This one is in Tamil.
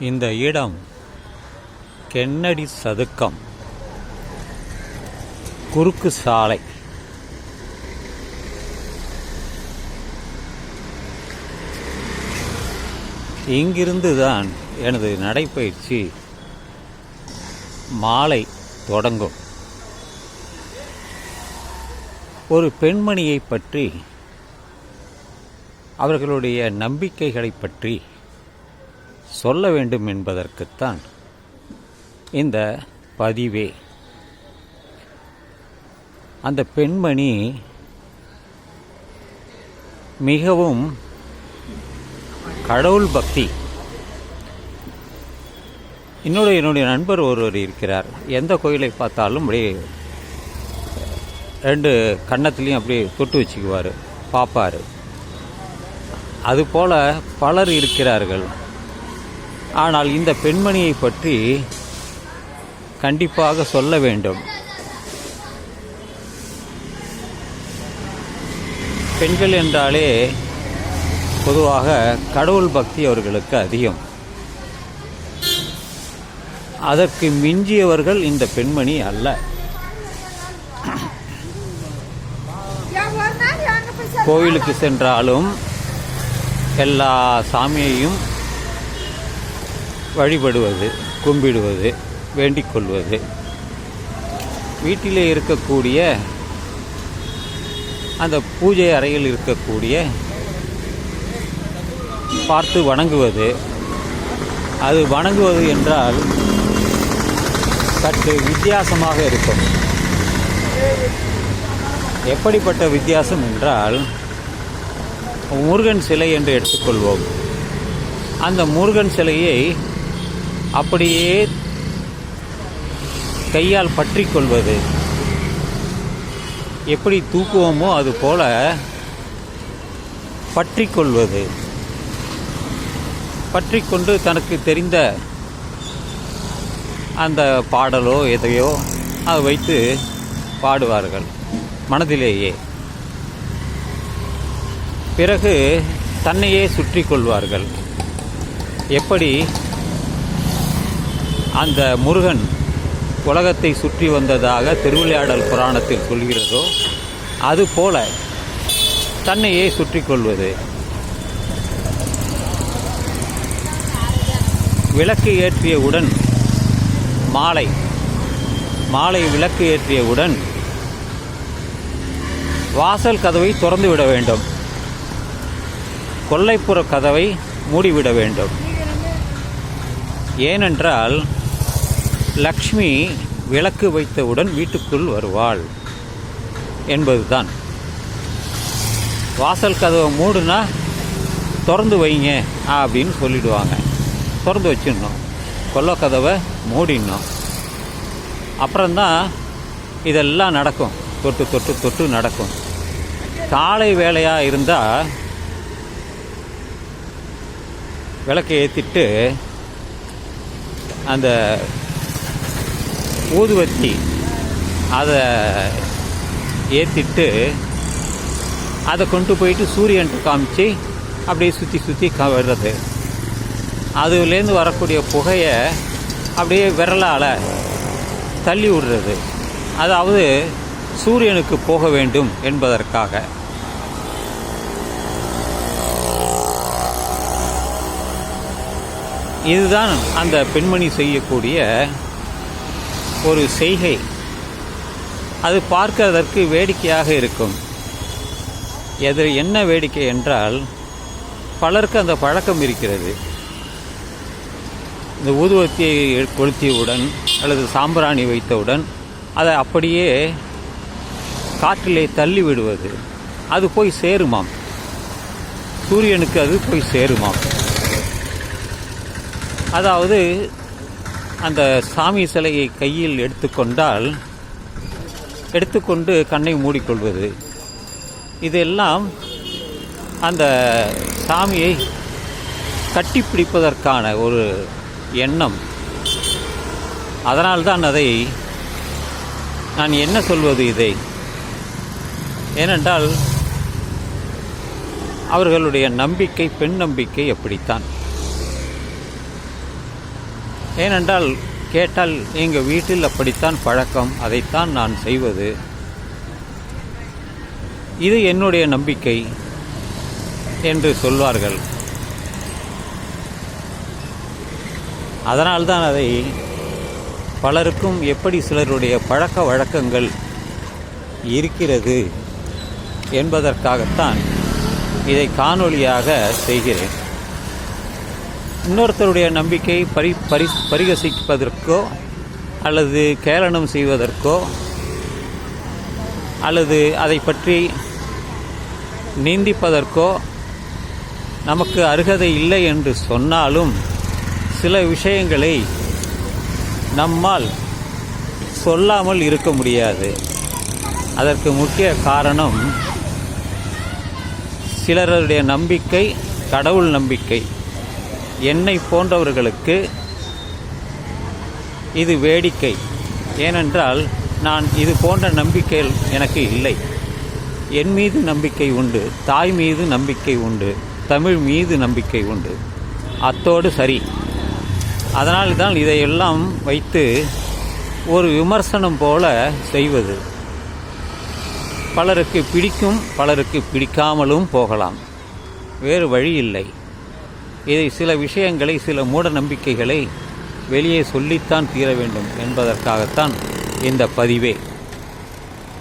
இந்த இடம் கென்னடி சதுக்கம். குறுக்கு சாலை. இங்கிருந்து தான் எனது நடைப்பயிற்சி மாலை தொடங்கும். ஒரு பெண்மணியை பற்றி அவர்களுடைய நம்பிக்கைகளை பற்றி சொல்ல வேண்டும் என்பதற்குத்தான் இந்த பதிவே. அந்த பெண்மணி மிகவும் கடவுள் பக்தி. இன்னொரு என்னுடைய நண்பர் ஒருவர் இருக்கிறார். எந்த கோயிலை பார்த்தாலும் அப்படியே ரெண்டு கன்னத்துலேயும் அப்படியே தொட்டு வச்சுக்குவார் பார்ப்பார். அதுபோல் பலர் இருக்கிறார்கள். ஆனால் இந்த பெண்மணியை பற்றி கண்டிப்பாக சொல்ல வேண்டும். பெண்கள் என்றாலே பொதுவாக கடவுள் பக்தி அவர்களுக்கு அதிகம். அதற்கு மிஞ்சியவர்கள் இந்த பெண்மணி அல்ல. கோவிலுக்கு சென்றாலும் எல்லா சாமியையும் வழிபடுவது கும்பிடுவது வேண்டிக் கொள்வது வீட்டிலே இருக்கக்கூடிய அந்த பூஜை அறையில் இருக்கக்கூடிய பார்த்து வணங்குவது. அது வணங்குவது என்றால் சற்று வித்தியாசமாக இருக்கும். எப்படிப்பட்ட வித்தியாசம் என்றால் முருகன் சிலை என்று எடுத்துக்கொள்வோம். அந்த முருகன் சிலையை அப்படியே கையால் பற்றி கொள்வது. எப்படி தூக்குவோமோ அது போல பற்றி கொள்வது. பற்றி கொண்டு தனக்கு தெரிந்த அந்த பாடலோ எதையோ அதை வைத்து பாடுவார்கள் மனதிலேயே. பிறகு தன்னையே சுற்றி கொள்வார்கள். எப்படி அந்த முருகன் உலகத்தை சுற்றி வந்ததாக திருவிளையாடல் புராணத்தில் சொல்கிறதோ அதுபோல தன்னையே சுற்றி கொள்வது. விளக்கு ஏற்றியவுடன் மாலை மாலை விளக்கு ஏற்றியவுடன் வாசல் கதவை திறந்து விட வேண்டும். கொல்லைப்புற கதவை மூடிவிட வேண்டும். ஏனென்றால் லக்ஷ்மி விளக்கு வைத்தவுடன் வீட்டுக்குள் வருவாள் என்பதுதான். வாசல் கதவை மூடுனா திறந்து வைங்க அப்படின்னு சொல்லிடுவாங்க. திறந்து வச்சிடணும். கொல்ல கதவை மூடிடணும். அப்புறம்தான் இதெல்லாம் நடக்கும். தொட்டு தொட்டு தொட்டு நடக்கும். காலை வேலையாக இருந்தால் விளக்கை ஏற்றிட்டு அந்த ஊதுவத்தி அதை ஏற்றிட்டு அதை கொண்டு போயிட்டு சூரியன்ட்டு காமிச்சு அப்படியே சுற்றி சுற்றி க வர்றது அதுலேருந்து வரக்கூடிய புகையை அப்படியே விரலால் தள்ளி விடுறது. அதாவது சூரியனுக்கு போக வேண்டும் என்பதற்காக. இதுதான் அந்த பெண்மணி செய்யக்கூடிய ஒரு செய்கை. அது பார்க்கிறதற்கு வேடிக்கையாக இருக்கும். எது என்ன வேடிக்கை என்றால் பலருக்கு அந்த பழக்கம் இருக்கிறது. இந்த ஊதுவத்தியை கொளுத்தியவுடன் அல்லது சாம்பிராணி வைத்தவுடன் அதை அப்படியே காற்றிலே தள்ளி விடுவது அது போய் சேருமாம். சூரியனுக்கு அது போய் சேருமாம். அதாவது அந்த சாமி சிலையை கையில் எடுத்துக்கொண்டால் எடுத்துக்கொண்டு கண்ணை மூடிக்கொள்வது. இதெல்லாம் அந்த சாமியை கட்டிப்பிடிப்பதற்கான ஒரு எண்ணம். அதனால்தான் அதை நான் என்ன சொல்வது இதை? ஏனென்றால் அவர்களுடைய நம்பிக்கை பெண் நம்பிக்கை அப்படித்தான். ஏனென்றால் கேட்டால் எங்கள் வீட்டில் அப்படித்தான் பழக்கம் அதைத்தான் நான் செய்வது. இது என்னுடைய நம்பிக்கை என்று சொல்வார்கள். அதனால்தான் அதை பலருக்கும் எப்படி சிலருடைய பழக்க வழக்கங்கள் இருக்கிறது என்பதற்காகத்தான் இதை காணொளியாக செய்கிறேன். இன்னொருத்தருடைய நம்பிக்கை பரி பரி பரிகசிப்பதற்கோ அல்லது கேளனம் செய்வதற்கோ அல்லது அதை பற்றி நீந்திப்பதற்கோ நமக்கு அருகதை இல்லை என்று சொன்னாலும் சில விஷயங்களை நம்மால் சொல்லாமல் இருக்க முடியாது. அதற்கு முக்கிய காரணம் சிலருடைய நம்பிக்கை கடவுள் நம்பிக்கை. என்னை போன்றவர்களுக்கு இது வேடிக்கை. ஏனென்றால் நான் இது போன்ற நம்பிக்கைகள் எனக்கு இல்லை. என் மீது நம்பிக்கை உண்டு தாய் மீது நம்பிக்கை உண்டு தமிழ் மீது நம்பிக்கை உண்டு. அத்தோடு சரி. அதனால் தான் இதையெல்லாம் வைத்து ஒரு விமர்சனம் போல செய்வது. பலருக்கு பிடிக்கும் பலருக்கு பிடிக்காமலும் போகலாம். வேறு வழி இல்லை. இதை சில விஷயங்களை சில மூட நம்பிக்கைகளை வெளியே சொல்லித்தான் தீர வேண்டும் என்பதற்காகத்தான் இந்த பதிவே.